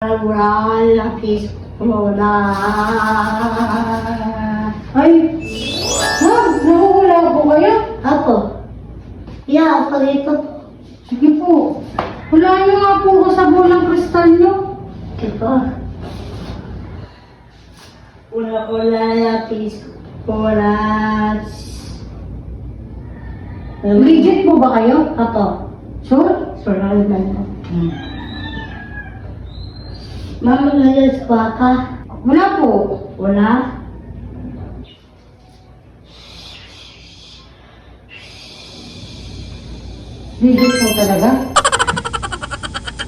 lalapis mo na. Ay, ma'am, nawawala po kayo? Ako. Yeah, ako dito. Sige po. Wala niyo nga po ko sa bulang kristal niyo. Ito. Una ko lalapis mo na. Legit po ba kayo? Ako. Sure? Sorry na ito. Mama, ngayon sa ka? Wala po. Wala? Legit po talaga?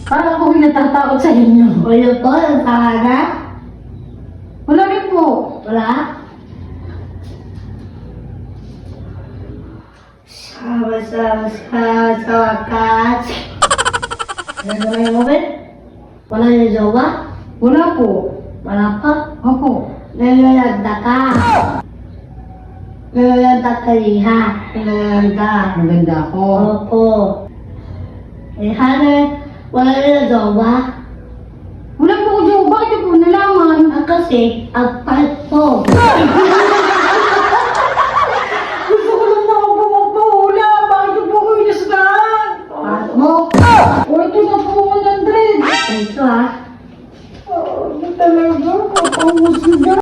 Parang ako natatakot sa inyo. Wala po, pangalan? Wala rin po. Wala? Sama sama sa wakas. Ano na yung moment? Wala yung jowa? Wala po. Wala pa? Opo. Nangyayagda ka. Nangyayagda ka liha. Nangyayagda. Maganda ako. Opo. Eh, hana, wala yung jowa? Wala po ko, Joe. Bakit niyo po nalaman? Ah, kasi, ang part po. talaga. Kapangos yun.